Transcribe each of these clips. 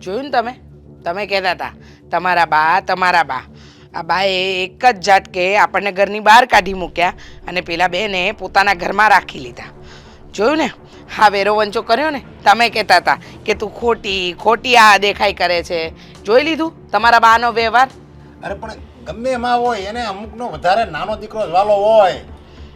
જોયું ને તમે? તમે કહેતા હતા, તમારા બા તમારા બા. આ બાએ એક જ ઝાટકે આપણને ઘરની બહાર કાઢી મૂક્યા અને પેલા બેને પોતાના ઘરમાં રાખી લીધા. જોયું ને? હા, વેરો વંચો કર્યો ને? તમે કહેતા હતા કે, તું ખોટી ખોટી આ દેખાઈ કરે છે. જોઈ લીધું તમારા બાનો વ્યવહાર? અરે, પણ ગમે એમાં હોય, એને અમુકનો વધારે નાનો દીકરો વાલો હોય.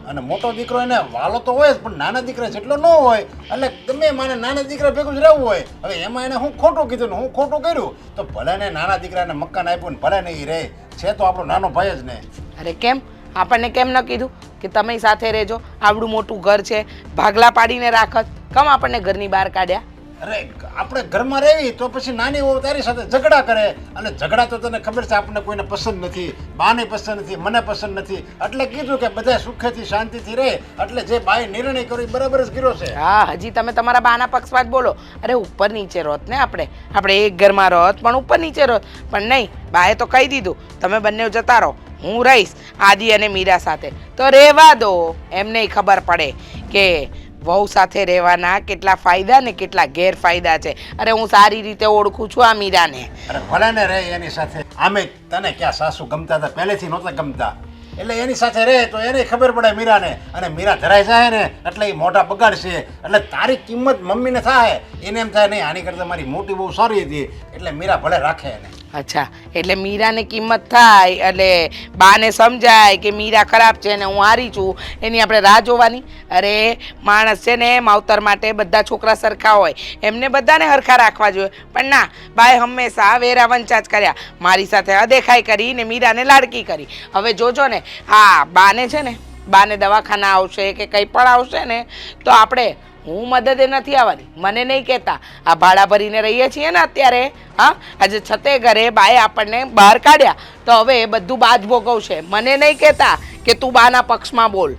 અને મોટો દીકરો એને વાલો તો હોય જ, પણ નાના દીકરા જેટલો ન હોય, એટલે ગમે માને નાના દીકરા ભેગું જ રહેવું હોય. હવે એમાં એને હું ખોટું કીધું ને હું ખોટું કર્યું, તો ભલે ને નાના દીકરાને મકાન આપ્યું ને ભલે ને એ રહે. છે તો આપણો નાનો ભાઈ જ ને. અરે કેમ? આપણને કેમ ન કીધું કે તમે સાથે રહેજો? આવડું મોટું ઘર છે, ભાગલા પાડીને રાખત. કમ આપણને ઘરની બહાર કાઢ્યા. અરે, આપણે ઘરમાં રહેવી તો પછી નાની વહુ તારી સાથે ઝઘડા કરે. અને ઝઘડા તો તને ખબર છે, આપણને કોઈને પસંદ નથી, બાને પસંદ નથી, મને પસંદ નથી. એટલે કીધું કે બધા સુખેથી શાંતિથી રહે. એટલે જે બાએ નિર્ણય કર્યો બરાબર જ કર્યો છે. હા, હજી તમે તમારા બાના પક્ષમાં જ બોલો. અરે, ઉપર નીચે રોત ને આપણે. આપણે એક ઘરમાં રોત, પણ ઉપર નીચે રોત. પણ નહીં, બાએ તો કહી દીધું, તમે બંને જતા રહો, હું રહીશ. આદિ અને મીરા સાથે. તો રહેવા દો એમને ખબર પડે કે વહુ સાથે રહેવાના કેટલા ફાયદા ને કેટલા ગેરફાયદા છે. અરે હું સારી રીતે ઓળખું છું આ મીરાને. અરે ભલે ને રહે એની સાથે. આમે તને ક્યાં સાસુ ગમતા હતા? પહેલેથી નહોતા ગમતા. એટલે એની સાથે રહે તો એને ખબર પડે મીરાને. અને મીરા ધરાય જાય ને, એટલે એ મોઢા બગાડશે. એટલે તારી કિંમત મમ્મીને થાય. એને એમ થાય, નહીં, આની કરતાં મારી મોટી બહુ સારી હતી. એટલે મીરા ભલે રાખે એને. અચ્છા, એટલે મીરાને કિંમત થાય, એટલે બાને સમજાય કે મીરા ખરાબ છે ને હું હારી છું. એની આપણે રાહ જોવાની. અરે, માણસ છે ને માવતર માટે બધા છોકરા સરખા હોય. એમને બધાને હરખા રાખવા જોઈએ. પણ ના, બાએ હંમેશા વેરા વંચા જ કર્યા. મારી સાથે અદેખાઈ કરી ને મીરાને લાડકી કરી. હવે જોજો ને, હા, બાને છે ને, બાને દવાખાના આવશે કે કંઈ પણ આવશે ને, તો આપણે હું મદદે નથી આવવાની. મને નહીં કહેતા. આ ભાડા ભરીને રહીએ છીએ ને અત્યારે હા? આજે છતે ઘરે બાએ આપણને બહાર કાઢ્યા. તો હવે એ બધું બાજ ભોગવશે. મને નહીં કહેતા કે તું બાના પક્ષમાં બોલ.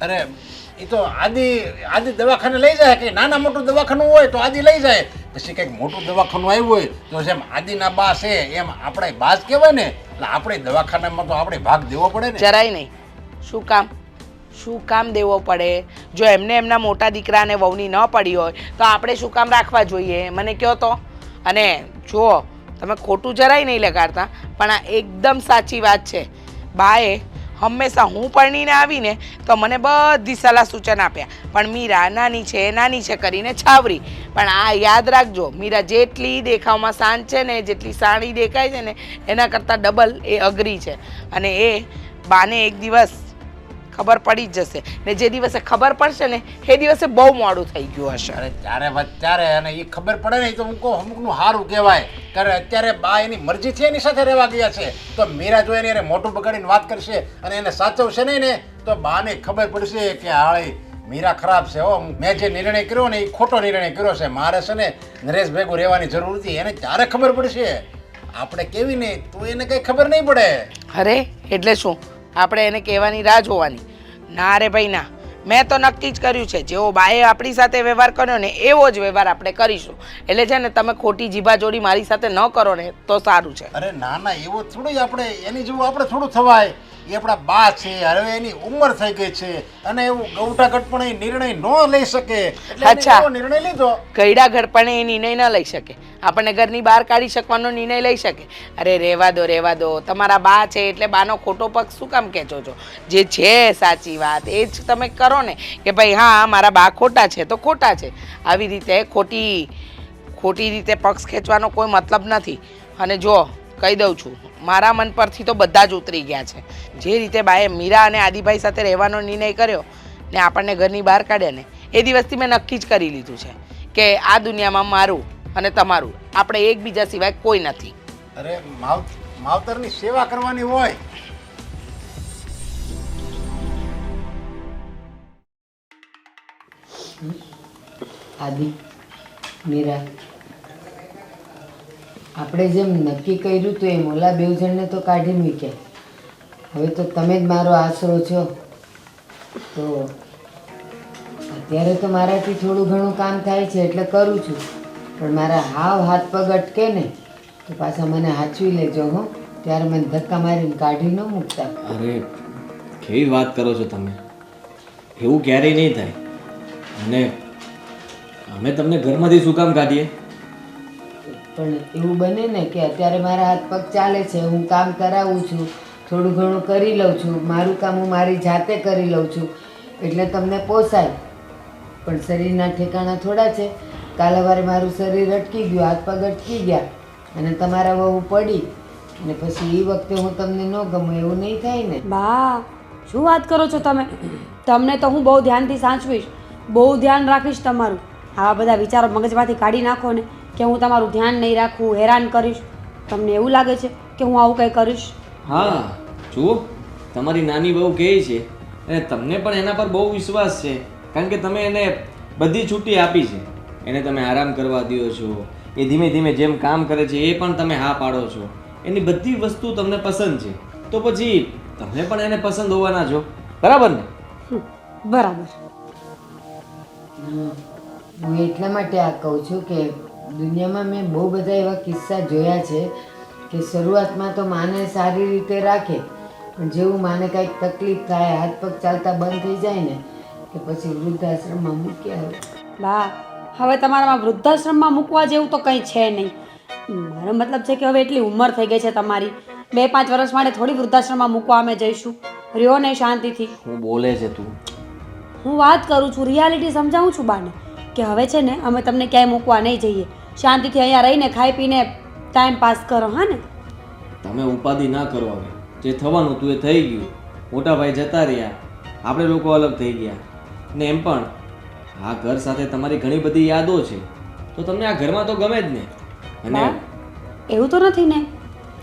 અરે એ તો આદિ આદિ દવાખાને લઈ જાય કે નાના મોટું દવાખાનું હોય તો આદિ લઈ જાય. પછી કંઈક મોટું દવાખાનું આવ્યું હોય તો જેમ આદિના બા છે એમ આપણે બાસ જ કહેવાય ને. એટલે આપણે દવાખાનામાં તો આપણે ભાગ દેવો પડે ને. જરાય નહીં. શું કામ? શું કામ દેવો પડે? જો એમને એમના મોટા દીકરાને વહુની ન પડી હોય, તો આપણે શું કામ રાખવા જોઈએ? મને કહો તો? અને જુઓ, તમે ખોટું જરાય નહીં લગાડતા, પણ આ એકદમ સાચી વાત છે. બાએ, હંમેશા હું પરણીને આવીને તો મને બધી સલાહ સૂચન આપ્યા. પણ મીરા નાની છે નાની છે કરીને છાવરી. પણ આ યાદ રાખજો, મીરા જેટલી દેખાવમાં શાંત છે ને, જેટલી સાણી દેખાય છે ને, એના કરતાં ડબલ એ અઘરી છે. અને એ બાને એક દિવસ ખબર પડી જ જશે. ને જે દિવસે ખબર પડશે ને એ દિવસે બહુ મોડું થઈ ગયું હશે. અરે ત્યારે વાત ત્યારે અને એ ખબર પડે ને તો હું કહું અમુકનું સારું કહેવાય. કારણ અત્યારે બા એની મરજીથી એની સાથે રહેવા ગયા છે. તો મીરા જો એને મોટું બગાડીને વાત કરશે અને એને સાચવશે નહીં ને તો બાને ખબર પડશે કે હાળી મીરા ખરાબ છે હો. મેં જે નિર્ણય કર્યો ને એ ખોટો નિર્ણય કર્યો છે. મારે છે ને નરેશ ભેગું રહેવાની જરૂર હતી એને ત્યારે ખબર પડશે. આપણે કેવી નહીં તો એને કંઈ ખબર નહીં પડે. અરે એટલે શું? આપણે એને કહેવાની રાહ જોવાની. ના રે ભાઈ, ના. મેં તો નક્કી જ કર્યું છે, જેવો બાએ આપણી સાથે વ્યવહાર કર્યો ને, એવો જ વ્યવહાર આપણે કરીશું. એટલે છે ને, તમે ખોટી જીભાજોડી મારી સાથે ન કરો ને, તો સારું છે. અરે ના ના, એવો થોડું આપણે, એની જેવું આપણે થોડું થવાય. એ આપણા બા છે હવે એની ઉંમર થઈ ગઈ છે અને એવું ગૌટાઘટ પણ એ નિર્ણય ન લઈ શકે. અચ્છા. નિર્ણય લીધો. ઘર પણ એ નિર્ણય ન લઈ શકે. આપણને ઘરની બહાર કાઢી શકવાનો નિર્ણય લઈ શકે. અરે રહેવા દો રહેવા દો. તમારા બા છે એટલે બાનો ખોટો પગ શું કામ કહેજો છો? જે છે સાચી વાત એ જ તમે કરો ને. કે ભાઈ હા મારા બા ખોટા છે તો ખોટા છે. આવી રીતે ખોટી ખોટી રીતે પક્ષ ખેંચવાનો કોઈ મતલબ નથી. અને જો કહી દઉં છું મારા મન પરથી તો બધા જ ઉતરી ગયા છે. જે રીતે બાએ મીરા અને આદિભાઈ સાથે રહેવાનો નિર્ણય કર્યો ને આપણને ઘરની બહાર કાઢ્યા ને એ દિવસથી મેં નક્કી જ કરી લીધું છે કે આ દુનિયામાં મારું અને તમારું આપણે એકબીજા સિવાય કોઈ નથી. અરે માવ માવતરની સેવા કરવાની હોય. આદિ મીરા આપણે જેમ નક્કી કર્યું તો એ મોલા બેવ જણને તો કાઢી મૂક્યા. હવે તો તમે જ મારો આશરો છો. તો અત્યારે તો મારાથી થોડું ઘણું કામ થાય છે એટલે કરું છું. પણ મારા હાવ હાથ પગ અટકે ને, તો પાછા મને હાચવી લેજો હો. ત્યારે મને ધક્કા મારીને કાઢી ન મૂકતા. અરે, કેવી વાત કરો છો તમે? એવું ક્યારેય નહીં થાય. અને અમે તમને ઘરમાંથી શું કામ કાઢીએ? પણ એવું બને ને કે અત્યારે મારા હાથ પગ ચાલે છે, હું કામ કરાવું છું, થોડું ઘણું કરી લઉં છું, મારું કામ હું મારી જાતે કરી લઉં છું, એટલે તમને પોસાય. પણ શરીરના ઠેકાણા થોડા છે. કાલે વારે મારું શરીર અટકી ગયું, હાથ પગ અટકી ગયા, અને તમારા વહુ પડી, અને પછી એ વખતે હું તમને ન ગમું, એવું નહીં થાય ને? બા, શું વાત કરો છો તમે? તમને તો હું બહુ ધ્યાનથી સાચવીશ, બહુ ધ્યાન રાખીશ તમારું. આવા બધા વિચારો મગજમાંથી કાઢી નાખો ને. કે હું તમારું ધ્યાન નહીં રાખું હેરાન કરીશ. તમને એવું લાગે છે કે હું આવું કંઈ કરીશ? હા જુઓ તમારી નાની બહુ કહે છે અને તમને પણ એના પર બહુ વિશ્વાસ છે. કારણ કે તમે એને બધી છૂટી આપી છે. એને તમે આરામ કરવા દો છો. એ ધીમે ધીમે જેમ કામ કરે છે એ પણ તમે હા પાડો છો. એની બધી વસ્તુ તમને પસંદ છે. તો પછી તમે પણ એને પસંદ હોવાના છો. બરાબર ને? બરાબર. હા. હું એટલા માટે આ કહું છું કે દુનિયામાં મેં બહુ બધા એવા કિસ્સા જોયા છે કે શરૂઆતમાં તો માને સારી રીતે રાખે પણ જેવું માને કાંઈક તકલીફ થાય હાથ પગ ચાલતા બંધ થઈ જાય ને કે પછી વૃદ્ધાશ્રમમાં મૂકી આવે બા હવે તમારામાં વૃદ્ધાશ્રમમાં મૂકવા જેવું તો કંઈ છે નહીં. મારો મતલબ છે કે હવે એટલી ઉંમર થઈ ગઈ છે તમારી. બે પાંચ વર્ષ માટે થોડી વૃદ્ધાશ્રમમાં મૂકવા અમે જઈશું. રહ્યો ને શાંતિથી. હું બોલે છે તું. હું વાત કરું છું રિયાલિટી સમજાવું છું બાને? કે હવે છે ને અમે તમને ક્યાંય મૂકવા નહીં જઈએ. શાંતિથી અહીંયા રહીને ખાઈ પીને ટાઈમ પાસ કરો હા ને? તમે ઉપાધિ ના કરો હવે. જે થવાનું હતું એ થઈ ગયું. મોટા ભાઈ જતા રહ્યા. આપણે લોકો અલગ થઈ ગયા. ને એમ પણ આ ઘર સાથે તમારી ઘણી બધી યાદો છે. તો તમને આ ઘરમાં તો ગમે જ ને. અને બા, એવું તો નથી ને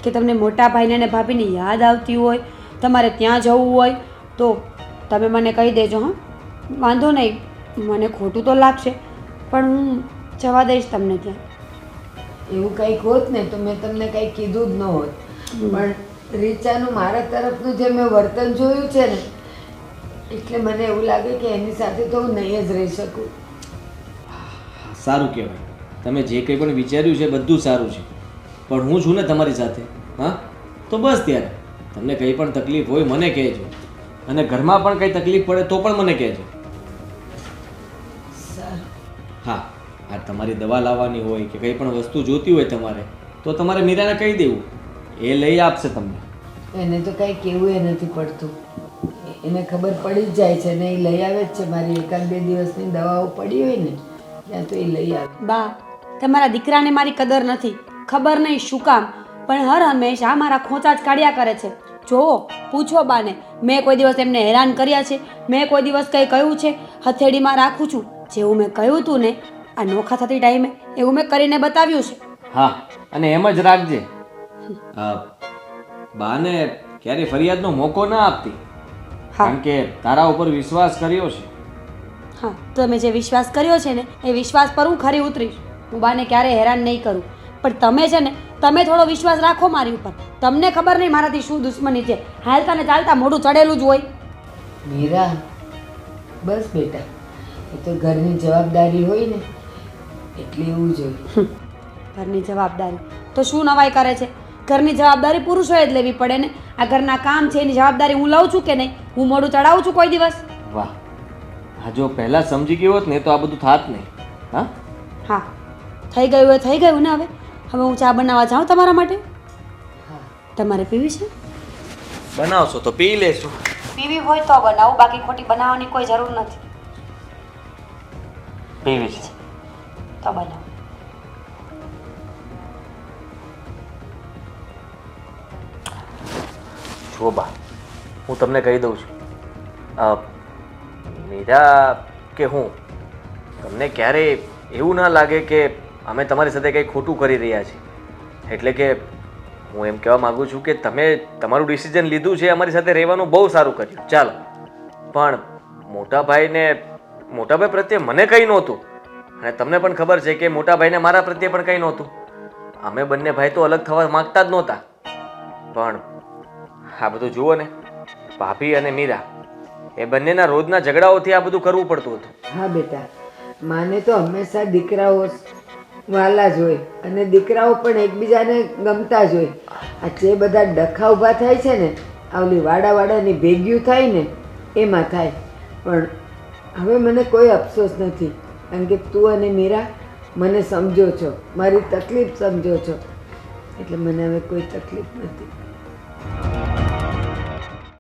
કે તમને મોટા ભાઈને અને ભાભીની યાદ આવતી હોય તમારે ત્યાં જવું હોય તો તમે મને કહી દેજો હા? વાંધો નહીં. મને ખોટું તો લાગશે પણ હું જવા દઈશ તમને ત્યાં. એવું કંઈક હોત ને તો મેં તમને કંઈ કીધું જ ન હોત. પણ રીચાનું મારા તરફનું જે મેં વર્તન જોયું છે ને એટલે મને એવું લાગે કે એની સાથે તો હું નહીં જ રહી શકું. સારું કહેવાય. તમે જે કંઈ પણ વિચાર્યું છે બધું સારું છે. પણ હું છું ને તમારી સાથે હા? તો બસ ત્યારે. તમને કંઈ પણ તકલીફ હોય મને કહેજો. અને ઘરમાં પણ કંઈ તકલીફ પડે તો પણ મને કહેજો. સારું. હા. આ તમારી દવા લાવવાની હોય કે કંઈ પણ વસ્તુ જોતી હોય તમારે તો તમારે મીરાને કહી દેવું. એ લઈ આપશે તમને. એને તો કાંઈ કહેવું એ નથી પડતું. એને ખબર પડી જ જાય છે ને એ લઈ આવે જ છે. મારી એકાદ બે દિવસની દવાઓ પડી હોય ને ત્યાં તો એ લઈ આવે. બા તમારા દીકરાને મારી કદર નથી. ખબર નહીં શું કામ પણ હર હંમેશા મારા ખોંચા જ કાઢ્યા કરે છે. જોવો પૂછો બાને મેં કોઈ દિવસ એમને હેરાન કર્યા છે? મેં કોઈ દિવસ કંઈ કહ્યું છે? હથેળીમાં રાખું છું. જેવું મેં કહ્યું હતું ને આ નોખા થતી ટાઈમે એવું મેં કરીને બતાવ્યું છે. હા અને એમ જ રાખજે. બાને ક્યારેય ફરિયાદનો મોકો ના આપતી. હા. કારણ કે તારા ઉપર વિશ્વાસ કર્યો છે. હા તમે જે વિશ્વાસ કર્યો છે ને એ વિશ્વાસ પર હું ખરી ઉતરીશ. હું બાને ક્યારેય હેરાન નહીં કરું. પણ તમે છે ને તમે થોડો વિશ્વાસ રાખો મારી ઉપર. તમને ખબર નહીં મારાથી શું દુશ્મની છે. હાલતા ને ચાલતા મોઢું ચડેલું જ હોય. મીરા બસ બેટા. એ તો ઘરની જવાબદારી હોય ને. એટલે એવું છે ઘરની જવાબદારી. તો શું નવાઈ કરે છે? ઘરની જવાબદારી પુરુષોએ જ લેવી પડે ને? આ ઘરના કામ છે એની જવાબદારી હું લઉં છું કે નહીં? હું મોડું ચડાવું છું કોઈ દિવસ? વાહ. હા જો પહેલાં સમજી ગયો હોત ને તો આ બધું થાત નહીં. હા? હા. થઈ ગયું એ થઈ ગયું ને હવે? હવે હું ચા બનાવવા જાઉં તમારા માટે? તમારે પીવી છે? બનાવશો તો પી લેશું પીવી હોય તો બનાવું બાકી ખોટી બનાવવાની કોઈ જરૂર નથી. પીવી છે. તો બનાવો જુઓ બા હું તમને કહી દઉં છું. મીરા કે હું, તમને ક્યારેય એવું ના લાગે કે અમે તમારી સાથે કંઈ ખોટું કરી રહ્યા છીએ. એટલે કે હું એમ કહેવા માગું છું કે તમે તમારું ડિસિઝન લીધું છે, અમારી સાથે રહેવાનું બહુ સારું કર્યું. ચાલો. પણ મોટા ભાઈને મોટા ભાઈ પ્રત્યે મને કંઈ નહોતું. અને તમને પણ ખબર છે કે મોટા ભાઈને મારા પ્રત્યે પણ કંઈ નહોતું. અમે બંને ભાઈ તો અલગ થવા માંગતા જ નહોતા. પણ આ બધું જુઓ ને, ભાભી અને મીરા, એ બંનેના રોજના ઝઘડાઓથી આ બધું કરવું પડતું હતું. હા બેટા, માને તો હંમેશા દીકરાઓ વાલા જ હોય અને દીકરાઓ પણ એકબીજાને ગમતા જ હોય. આ જે બધા ડખા ઊભા થાય છે ને, આવલી વાડા વાડાની ભેગ્યું થાય ને, એમાં થાય. પણ હવે મને કોઈ અફસોસ નથી. કારણ કે તું અને મીરા મને સમજો છો. મારી તકલીફ સમજો છો. એટલે મને હવે કોઈ તકલીફ નથી.